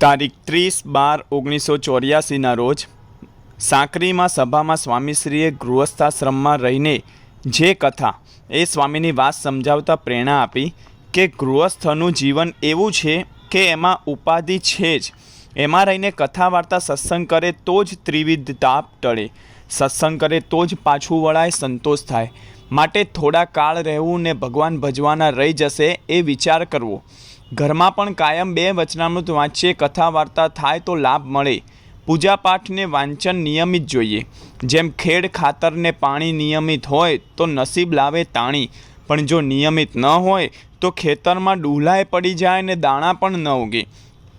તારીખ ત્રીસ બાર ઓગણીસો ચોર્યાસીના રોજ સાંકરીમાં સભામાં સ્વામીશ્રીએ ગૃહસ્થાશ્રમમાં રહીને જે કથા એ સ્વામીની વાત સમજાવતા પ્રેરણા આપી કે ગૃહસ્થનું જીવન એવું છે કે એમાં ઉપાધિ છે જ. એમાં રહીને કથા વાર્તા સત્સંગ કરે તો જ ત્રિવિધ તાપ ટળે. સત્સંગ કરે તો જ પાછું વળાય, સંતોષ થાય. માટે થોડા કાળ રહેવું ને ભગવાન ભજવાના રહી જશે એ વિચાર કરવો. ઘરમાં પણ કાયમ બે વચનામૃત વાંચીએ કથા વાર્તા થાય તો લાભ મળે. પૂજાપાઠને વાંચન નિયમિત જોઈએ. જેમ ખેડ ખાતરને પાણી નિયમિત હોય, તો નસીબ લાવે તાણી. પણ જો નિયમિત ન હોય, તો ખેતરમાં ડૂલાય પડી જાય ને દાણા પણ ન ઉગે.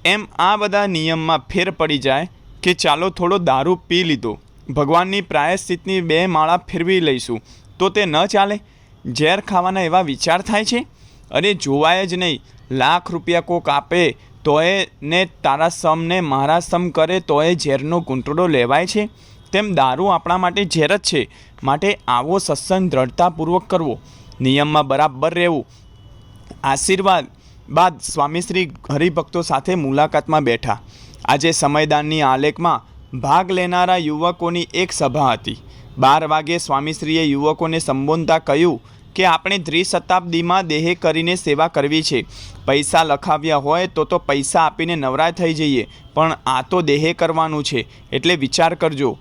એમ આ બધા નિયમમાં ફેર પડી જાય કે ચાલો થોડો દારૂ પી લીધો. ભગવાનની પ્રાયશ્ચિતની બે માળા ફેરવી લઈશું. તો તે ન ચાલે? ઝેર ખાવાના એવા વિચાર થાય છે? અરે જોવાય જ નહીં. લાખ રૂપિયા કોક આપે, તોય ને તારા સમને મારા સમ કરે, તોય ઝેરનો કૂંટડો લેવાય છે. તેમ દારૂ આપણા માટે ઝેર જ છે. માટે આવો સત્સંગ દ્રઢતાપૂર્વક કરવો. નિયમમાં બરાબર રહેવું. આશીર્વાદ બાદ સ્વામીશ્રી હરિભક્તો સાથે મુલાકાતમાં બેઠા. આજે સમયદાનની આલેખમાં ભાગ લેનારા યુવકોની એક સભા હતી. બાર વાગે સ્વામીશ્રીએ યુવકોને સંબોધતા કહ્યું કે આપણે ત્રિશતાબ્દીમાં દેહે કરીને સેવા કરવી છે. પૈસા લખાવ્યા હોય તો તો પૈસા આપીને નવરા થઈ જઈએ, પણ આ તો દેહે કરવાનું છે. એટલે વિચાર કરજો,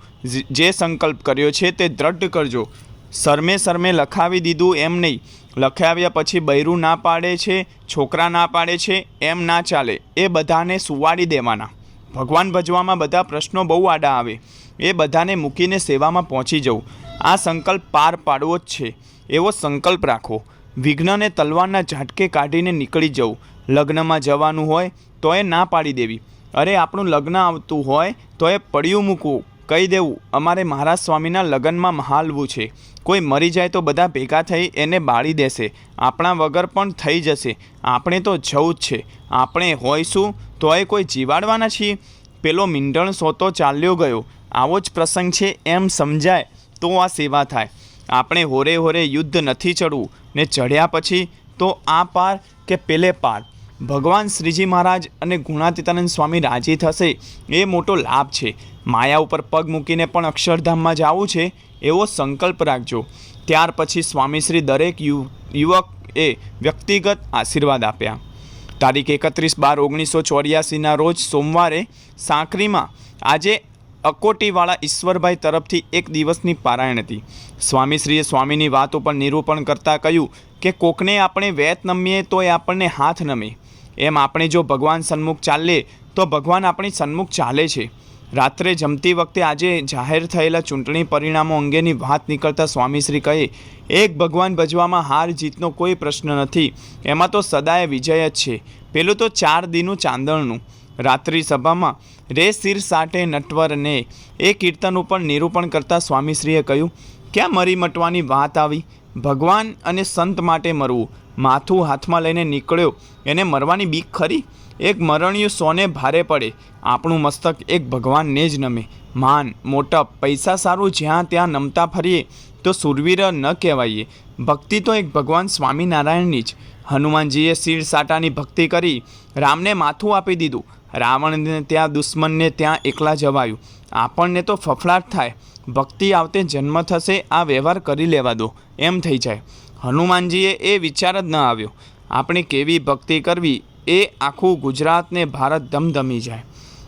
જે સંકલ્પ કર્યો છે તે દ્રઢ કરજો. સરમે સરમે લખાવી દીધું એમ નહીં. લખાવ્યા પછી બૈરું ના પાડે છે, છોકરા ના પાડે છે, એમ ના ચાલે. એ બધાને સુવાડી દેવાના. ભગવાન ભજવામાં બધા પ્રશ્નો બહુ આડા આવે. એ બધાને મૂકીને સેવામાં પહોંચી જવું. આ સંકલ્પ પાર પાડવો જ છે. એવો સંકલ્પ રાખો. વિઘ્નને તલવારના ઝાટકે કાઢીને નીકળી જવું. લગ્નમાં જવાનું હોય તો એ ના પાડી દેવી. અરે, આપણું લગ્ન આવતું હોય તો એ પડ્યું મૂકવું. કહી દેવું, અમારે મહારાજ સ્વામીના લગ્નમાં મહાલવું છે. કોઈ મરી જાય તો બધા ભેગા થઈ એને બાળી દેશે. આપણા વગર પણ થઈ જશે. આપણે તો જવું જ છે. આપણે હોઈશું તો એ કોઈ જીવાડવાના છીએ? પેલો મીંડણ સોતો ચાલ્યો ગયો. આવો જ પ્રસંગ છે એમ સમજાય તો આ સેવા થાય. આપણે હોરે હોરે યુદ્ધ નથી ચડવું. ને ચડ્યા પછી તો આ પાર કે પેલે પાર? ભગવાન શ્રીજી મહારાજ અને ગુણાતીતાનંદ સ્વામી રાજી થશે એ મોટો લાભ છે. માયા ઉપર પગ મૂકીને પણ અક્ષરધામમાં જવું છે એવો સંકલ્પ રાખજો. ત્યાર પછી સ્વામીશ્રી દરેક યુવક એ વ્યક્તિગત આશીર્વાદ આપ્યા. તારીખ એકત્રીસ બાર ઓગણીસો ચોર્યાસીના રોજ સોમવારે સાંકરીમાં આજે અકોટીવાળા ઈશ્વરભાઈ તરફથી એક દિવસની પારાયણ હતી. સ્વામીશ્રીએ સ્વામીની વાત ઉપર નિરૂપણ કરતાં કહ્યું કે, કોકને આપણે વેત નમીએ તો એ આપણને હાથ નમે. એમ આપણે જો ભગવાન સન્મુખ ચાલીએ, તો ભગવાન આપણી સન્મુખ ચાલે છે. રાત્રે જમતી વખતે આજે જાહેર થયેલા ચૂંટણી પરિણામો અંગેની વાત નીકળતા સ્વામીશ્રી કહે, એક ભગવાન ભજવામાં હાર જીતનો કોઈ પ્રશ્ન નથી. એમાં તો સદાય વિજય જ છે. પેલું તો ચાર દીનું ચાંદણનું. રાત્રિ સભામાં રે શિર સાટે નટવરને એ કીર્તન ઉપર નિરૂપણ કરતાં સ્વામીશ્રીએ કહ્યું, ક્યાં મરી મટવાની વાત આવી? ભગવાન અને સંત માટે મરવું. માથું હાથમાં લઈને નીકળ્યો. એને મરવાની બીક ખરી? એક મરણિયું સોને ભારે પડે. આપણું મસ્તક એક ભગવાનને જ નમે. માન મોટપ પૈસા સારું જ્યાં ત્યાં નમતા ફરીએ, તો સુરવીર ન કહેવાઈએ. ભક્તિ તો એક ભગવાન સ્વામિનારાયણની જ. હનુમાનજીએ શિર સાટાની ભક્તિ કરી. રામને માથું આપી દીધું. રાવણને ત્યાં, દુશ્મનને ત્યાં એકલા જવાયું. આપણને તો ફફડાટ થાય. ભક્તિ આવતે જન્મ થશે, આ વ્યવહાર કરી લેવા દો. એમ થઈ જાય. હનુમાનજીએ એ વિચાર જ ન આવ્યો. આપણે કેવી ભક્તિ કરવી? એ આખું ગુજરાતને ભારત ધમધમી જાય.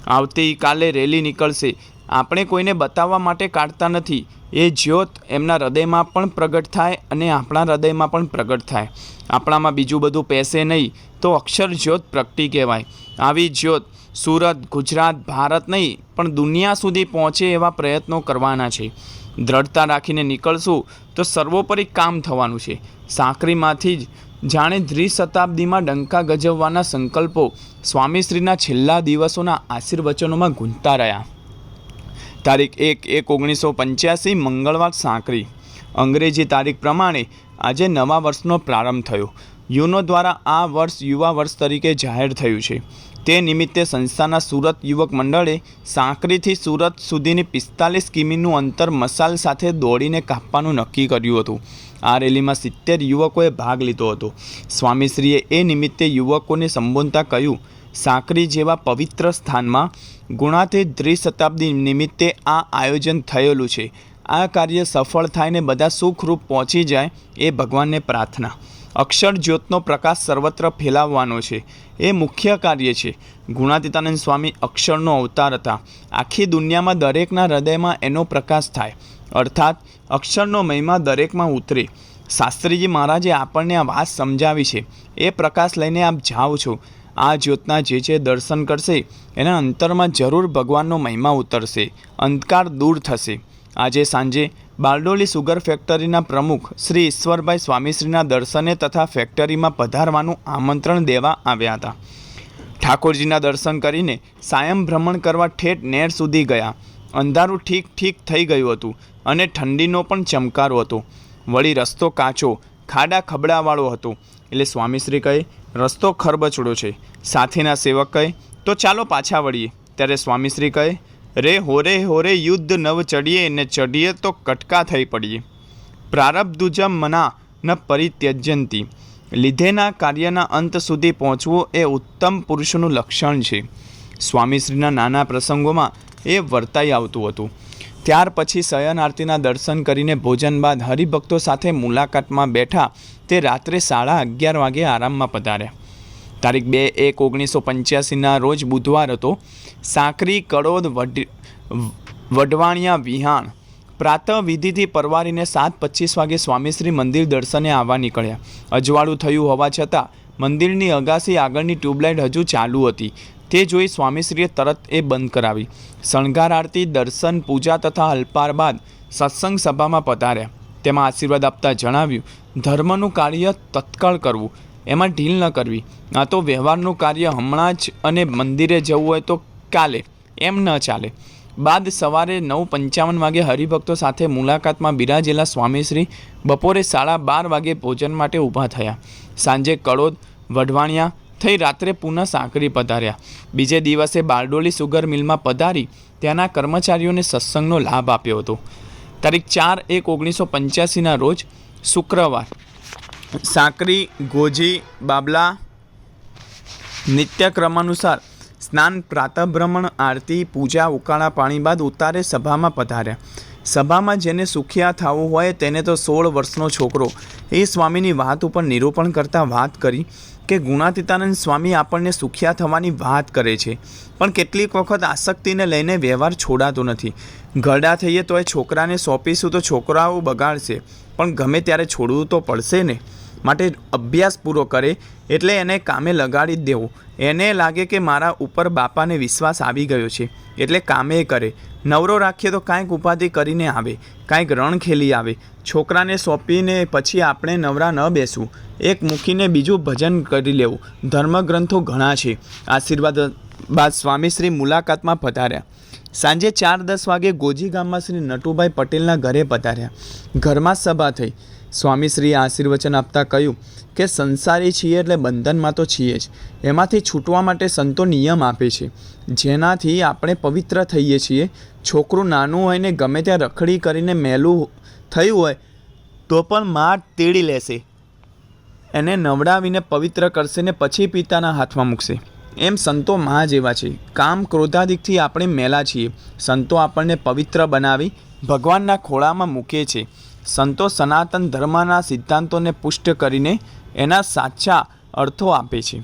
આવતીકાલે રેલી નીકળશે. આપણે કોઈને બતાવવા માટે કાઢતા નથી. એ જ્યોત એમના હૃદયમાં પણ પ્રગટ થાય અને આપણા હૃદયમાં પણ પ્રગટ થાય. આપણામાં બીજું બધું પેસે નહીં. તો અક્ષર જ્યોત પ્રગટી કહેવાય. આવી જ્યોત સુરત, ગુજરાત, ભારત નહીં, પણ દુનિયા સુધી પહોંચે એવા પ્રયત્નો કરવાના છે. દ્રઢતા રાખીને નીકળશું તો સર્વોપરી કામ થવાનું છે. સાંકરીમાંથી જ જાણે દ્વિશતાબ્દીમાં ડંકા ગજવવાના સંકલ્પો સ્વામીશ્રીના છેલ્લા દિવસોના આશીર્વચનોમાં ગુંજતા રહ્યા. તારીખ એક એક ઓગણીસો પંચ્યાસી, મંગળવાર સાંકરી અંગ્રેજી તારીખ પ્રમાણે આજે નવા વર્ષનો પ્રારંભ થયો. યુનો દ્વારા આ વર્ષ યુવા વર્ષ તરીકે જાહેર થયું છે. તે નિમિત્તે સંસ્થાના સુરત યુવક મંડળે સાંકરીથી સુરત સુધીની પિસ્તાલીસ કિમીનું અંતર મસાલ સાથે દોડીને કાપવાનું નક્કી કર્યું હતું. આ રેલીમાં સિત્તેર યુવકોએ ભાગ લીધો હતો. સ્વામીશ્રીએ એ નિમિત્તે યુવકોને સંબોધતા કહ્યું સાંકરી જેવા પવિત્ર સ્થાનમાં ગુણાતીત દ્વિશતાબ્દી નિમિત્તે આ આયોજન થયેલું છે. આ કાર્ય સફળ થાય ને બધા સુખરૂપ પહોંચી જાય એ ભગવાનને પ્રાર્થના. અક્ષર જ્યોતનો પ્રકાશ સર્વત્ર ફેલાવવાનો છે. એ મુખ્ય કાર્ય છે. ગુણાતીતાનંદ સ્વામી અક્ષરનો અવતાર હતા. આખી દુનિયામાં દરેકના હૃદયમાં એનો પ્રકાશ થાય. અર્થાત, અક્ષરનો મહિમા દરેકમાં ઉતરે. શાસ્ત્રીજી મહારાજે આપણને આ વાત સમજાવી છે. એ પ્રકાશ લઈને આપ જાઓ છો. આ જ્યોતના જે જે દર્શન કરશે, એના અંતરમાં જરૂર ભગવાનનો મહિમા ઉતરશે. અંધકાર દૂર થશે. આજે સાંજે બારડોલી સુગર ફેક્ટરીના પ્રમુખ શ્રી ઈશ્વરભાઈ સ્વામીશ્રીના દર્શને તથા ફેક્ટરીમાં પધારવાનું આમંત્રણ દેવા આવ્યા હતા. ઠાકોરજીના દર્શન કરીને સાયમ ભ્રમણ કરવા ઠેઠ નેર સુધી ગયા. અંધારું ઠીક ઠીક થઈ ગયું હતું અને ઠંડીનો પણ ચમકારો હતો. વળી રસ્તો કાચો, ખાડા ખબડાવાળો હતો. એટલે સ્વામીશ્રી કહે, રસ્તો ખરબચડો છે. સાથેના સેવક કહે, તો ચાલો પાછા વળીએ. ત્યારે સ્વામીશ્રી કહે રે હોરે હોરે યુદ્ધ નવ ચડીએ, ને ચડીએ તો કટકા થઈ પડીએ. પ્રારબ્ધુજમ મના ન પરિત્યજ્યંતી લીધેના કાર્યના અંત સુધી પહોંચવું એ ઉત્તમ પુરુષનું લક્ષણ છે. સ્વામીશ્રીના નાના પ્રસંગોમાં એ વર્તાઈ આવતું હતું. ત્યાર પછી શયન આરતીના દર્શન કરીને ભોજન બાદ હરિભક્તો સાથે મુલાકાતમાં બેઠા તે રાત્રે સાડા અગિયાર વાગે આરામમાં પધાર્યા. તારીખ બે એક ઓગણીસો પંચ્યાસીના રોજ બુધવાર હતો. સાંકરી, કડોદ વઢવાણિયા, વિહાણ. પ્રાતઃ વિધિથી પરવારીને સાત પચીસ વાગે સ્વામીશ્રી મંદિર દર્શને આવવા નીકળ્યા. અજવાળું થયું હોવા છતાં, મંદિરની અગાસી આગળની ટ્યુબલાઇટ હજુ ચાલુ હતી. તે જોઈ સ્વામીશ્રીએ તરત એ બંધ કરાવી. શણગાર આરતી, દર્શન, પૂજા તથા અલ્પાર બાદ સત્સંગ સભામાં પધાર્યા. તેમાં આશીર્વાદ આપતા જણાવ્યું, ધર્મનું કાર્ય તત્કાળ કરવું. એમાં ઢીલ ન કરવી. આ તો વ્યવહારનું કાર્ય હમણાં જ અને મંદિરે જવું હોય તો કાલે. એમ ન ચાલે. બાદ સવારે નવ પંચાવન વાગે હરિભક્તો સાથે મુલાકાતમાં બિરાજેલા સ્વામીશ્રી બપોરે સાડા બાર વાગે ભોજન માટે ઊભા થયા. સાંજે કડોદ, વઢવાણિયા થઈ રાત્રે પુનઃ સાંકરી પધાર્યા. બીજે દિવસે બારડોલી સુગર મિલમાં પધારી ત્યાંના કર્મચારીઓને સત્સંગનો લાભ આપ્યો હતો. તારીખ ચાર એક ઓગણીસો પંચ્યાસીના રોજ શુક્રવાર. સાંકરી, ગોજી, બાબલા, નિત્યક્રમાનુસાર સ્નાન, પ્રાતઃભ્રમણ, આરતી, પૂજા, ઉકાળા પાણી બાદ ઉતારે સભામાં પધાર્યા સભામાં જેને સુખિયા થવું હોય તેને તો સોળ વર્ષનો છોકરો. એ સ્વામીની વાત ઉપર નિરૂપણ કરતાં વાત કરી કે ગુણાતીતાનંદ સ્વામી આપણને સુખિયા થવાની વાત કરે છે, પણ કેટલીક વખત આસક્તિને લઈને વ્યવહાર છોડાતો નથી. ઘરડા થઈએ તો એ છોકરાને સોંપીશું તો છોકરાઓ બગાડશે, પણ ગમે ત્યારે છોડવું તો પડશે ને? માટે અભ્યાસ પૂરો કરે એટલે એને કામે લગાડી દેવો. એને લાગે કે મારા ઉપર બાપાને વિશ્વાસ આવી ગયો છે, એટલે કામે કરે. નવરો રાખીએ તો કાંઈક ઉપાધિ કરીને આવે, કાંઈક રણ ખેલી આવે. છોકરાને સોંપીને પછી આપણે નવરા ન બેસવું. એક મૂકીને બીજું ભજન કરી લેવું. ધર્મગ્રંથો ઘણા છે. આશીર્વાદ બાદ સ્વામીશ્રી મુલાકાતમાં પધાર્યા. સાંજે ચાર દસ વાગે ગોજી ગામમાં શ્રી નટુભાઈ પટેલના ઘરે પધાર્યા. ઘરમાં સભા થઈ. સ્વામીશ્રીએ આશીર્વચન આપતા કહ્યું કે સંસારી છીએ એટલે બંધનમાં તો છીએ જ. એમાંથી છૂટવા માટે સંતો નિયમ આપે છે. જેનાથી આપણે પવિત્ર થઈએ છીએ. છોકરું નાનું હોય ને ગમે ત્યાં રખડી કરીને મેલું થયું હોય, તો પણ માં તેડી લેશે. એને નવડાવીને પવિત્ર કરશે ને પછી પિતાના હાથમાં મૂકશે. એમ સંતો મા જેવા છે. કામ ક્રોધાદિકથી આપણે મેલા છીએ. સંતો આપણને પવિત્ર બનાવી ભગવાનના ખોળામાં મૂકે છે. સંતો સનાતન ધર્મના સિદ્ધાંતોને પુષ્ટ કરીને એના સાચા અર્થો આપે છે.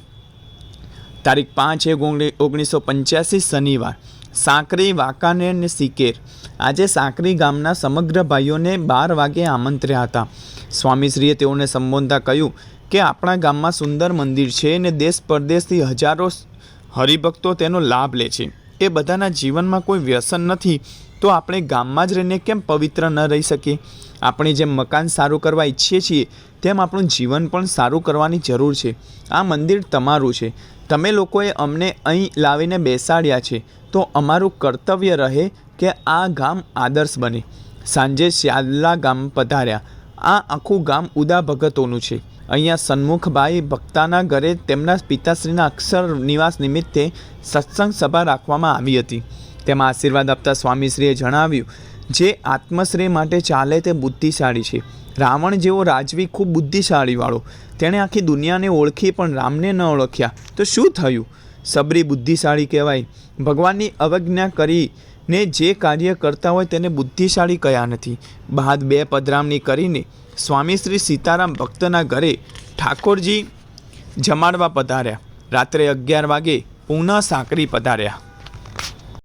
તારીખ પાંચ એક ઓગણીસો પંચ્યાસી શનિવાર. સાંકરી, વાંકાનેર ને સિકેર. આજે સાંકરી ગામના સમગ્ર ભાઈઓને બાર વાગે આમંત્ર્યા હતા. સ્વામીશ્રીએ તેઓને સંબોધતા કહ્યું કે આપણા ગામમાં સુંદર મંદિર છે અને દેશ પરદેશથી હજારો હરિભક્તો તેનો લાભ લે છે. એ બધાના જીવનમાં કોઈ વ્યસન નથી, તો આપણે ગામમાં જ રહીને કેમ પવિત્ર ન રહી શકીએ? આપણે જેમ મકાન સારું કરવા ઈચ્છીએ છીએ, તેમ આપણું જીવન પણ સારું કરવાની જરૂર છે. આ મંદિર તમારું છે. તમે લોકોએ અમને અહીં લાવીને બેસાડ્યા છે. તો અમારું કર્તવ્ય રહે કે આ ગામ આદર્શ બને. સાંજે શ્યાદલા ગામ પધાર્યા. આ આખું ગામ ઉદા ભગતોનું છે. અહીંયા સન્મુખભાઈ ભક્તાના ઘરે તેમના પિતાશ્રીના અક્ષર નિવાસ નિમિત્તે સત્સંગ સભા રાખવામાં આવી હતી. તેમાં આશીર્વાદ આપતા સ્વામીશ્રીએ જણાવ્યું, જે આત્મશ્રેય માટે ચાલે તે બુદ્ધિશાળી છે. રાવણ જેવો રાજવી ખૂબ બુદ્ધિશાળીવાળો. તેણે આખી દુનિયાને ઓળખી પણ રામને ન ઓળખ્યા. તો શું થયું? સબરી બુદ્ધિશાળી કહેવાય. ભગવાનની અવજ્ઞા કરીને જે કાર્ય કરતા હોય તેને બુદ્ધિશાળી કયા નથી. બાદ બે પધરામણી કરીને સ્વામી શ્રી સીતારામ ભક્તના ઘરે ઠાકોરજી જમાડવા પધાર્યા. રાત્રે અગિયાર વાગે પુનઃ સાંકરી પધાર્યા.